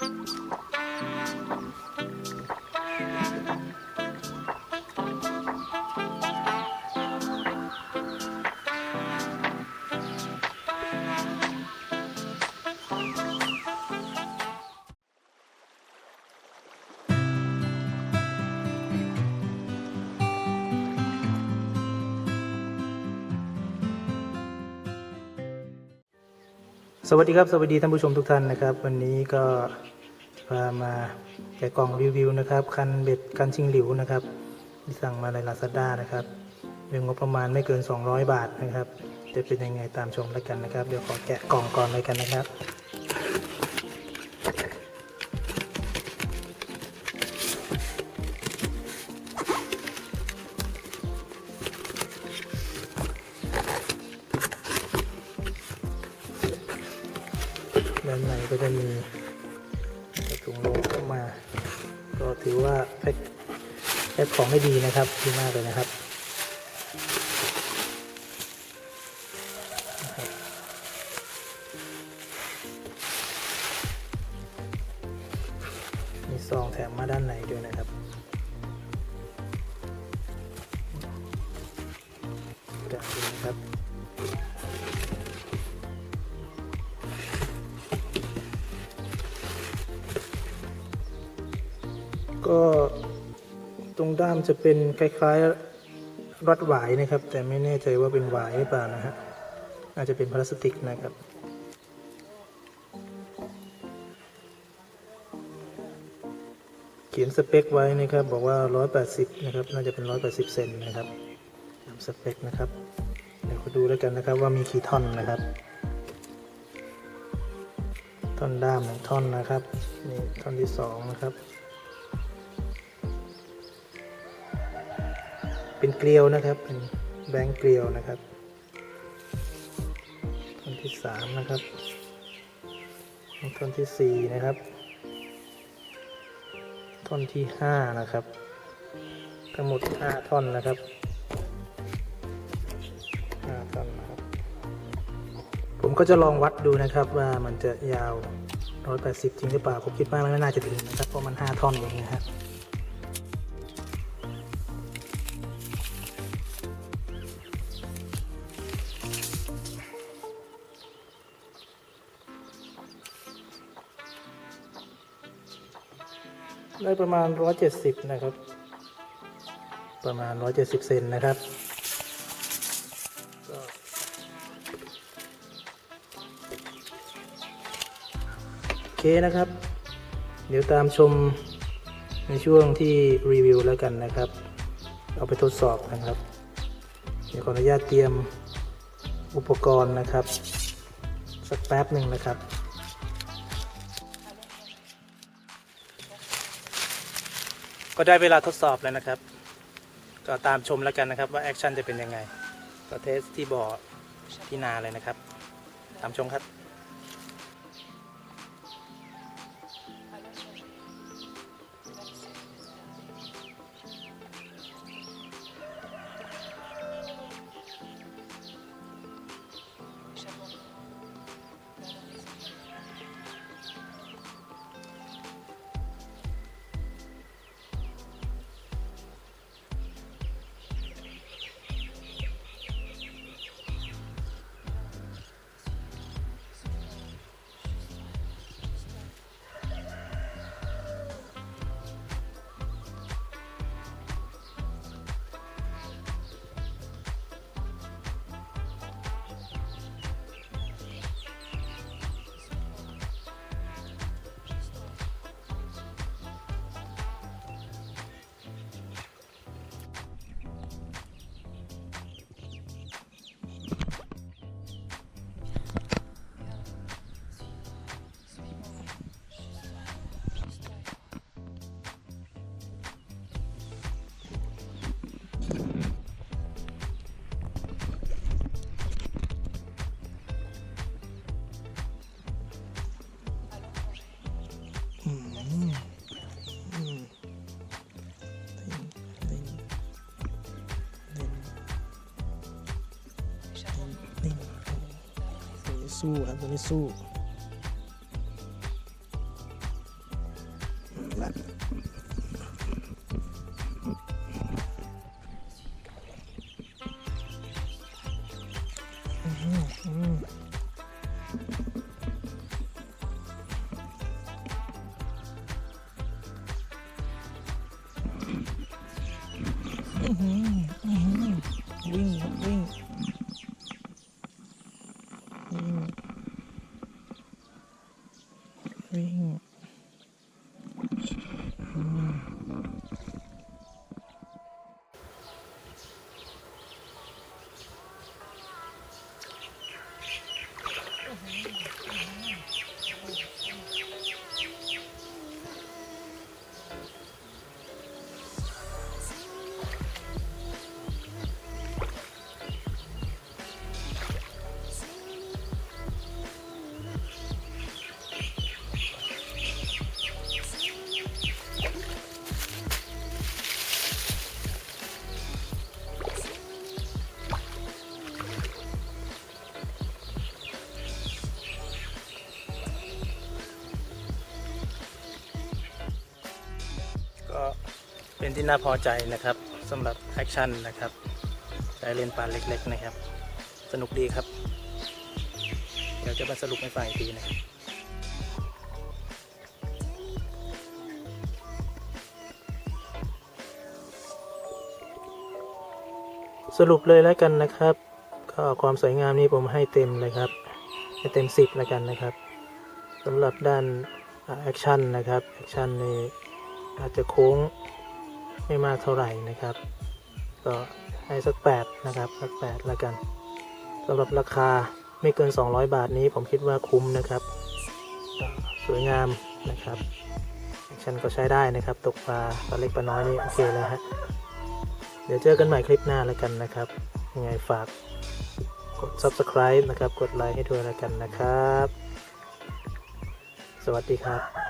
あ。 สวัสดีครับ สวัสดีท่านผู้ชมทุกท่านนะครับ วันนี้ก็พามาแกะกล่องรีวิวนะครับคันเบ็ดคันชิงหลิวนะครับที่สั่งมาในลาซาด้านะครับเรื่องงบประมาณไม่เกิน 200 บาทนะครับ จะเป็นยังไงตามชมแล้วกันนะครับ เดี๋ยวขอแกะกล่องก่อนเลยกันนะครับ ด้านในก็จะมีถุงโลเข้ามา ก็ถือว่าแพ็คแพ็คของได้ดีนะครับดีมากเลยนะครับมีซองแถมมาด้านในด้วยนะครับกระดูนะครับ ก็ตรงด้ามจะเป็นคล้ายๆรัดหวายนะครับ แต่ไม่แน่ใจว่าเป็นหวายหรือเปล่านะฮะอาจจะเป็นพลาสติกนะครับเขียนสเปคไว้นะครับ บอกว่า 180 นะครับ น่าจะเป็น 180 เซนนะครับตามสเปคนะครับ เดี๋ยวดูแล้วกันนะครับว่ามีกี่ท่อนนะครับ ท่อนด้ามหนึ่งท่อนนะครับ นี่ท่อนที่สองนะครับ เป็นเกลียวนะครับ เป็นแบงค์เกลียวนะครับท่อนที่สามนะครับท่อนที่สี่นะครับท่อนที่ห้านะครับ ทั้งหมดห้าท่อนนะครับห้าท่อนนะครับ ผมก็จะลองวัดดูนะครับว่ามันจะยาว180จริงหรือเปล่า ผมคิดว่ามันไม่น่าจะถึงนะครับ เพราะมัน5ท่อนเองนะครับ ได้ประมาณ 170 นะครับ ประมาณ 170 เซนนะครับโอเคนะครับ เดี๋ยวตามชมในช่วงที่รีวิวแล้วกันนะครับ เอาไปทดสอบนะครับ เดี๋ยวขออนุญาตเตรียมอุปกรณ์นะครับ สักแป๊บหนึ่งนะครับ ก็ได้เวลาทดสอบแล้วนะครับ ก็ตามชมแล้วกันนะครับว่าแอคชั่นจะเป็นยังไง ก็เทสที่บ่อที่นาเลยนะครับ ตามชมครับ สู้ครับตัวนี้สู้วิ่งวิ่ง เป็นที่น่าพอใจนะครับสำหรับแอคชั่นนะครับใช้เลนส์ปานเล็ก ๆ นะครับ สนุกดีครับ เดี๋ยวจะมาสรุปให้ฟังอีกทีนะครับสรุปเลยแล้วกันนะครับ ก็ความสวยงามนี้ผมให้เต็มเลยครับ ให้เต็ม 10แล้วกันนะครับสำหรับด้านแอคชั่นนะครับแอคชั่นนี่อาจจะโค้ง ไม่มากเท่าไหร่นะครับ ก็ให้สัก 8 นะครับ สัก 8 แล้วกันสำหรับราคาไม่เกิน 200 บาทนี้ผมคิดว่าคุ้มนะครับสวยงามนะครับแอคชั่นก็ใช้ได้นะครับ ตกปลาปลาเล็กปลาน้อยนี่โอเคเลยฮะเดี๋ยวเจอกันใหม่คลิปหน้าแล้วกันนะครับ ยังไงฝากกด subscribe นะครับ กดไลค์ให้ด้วยแล้วกันนะครับ สวัสดีครับ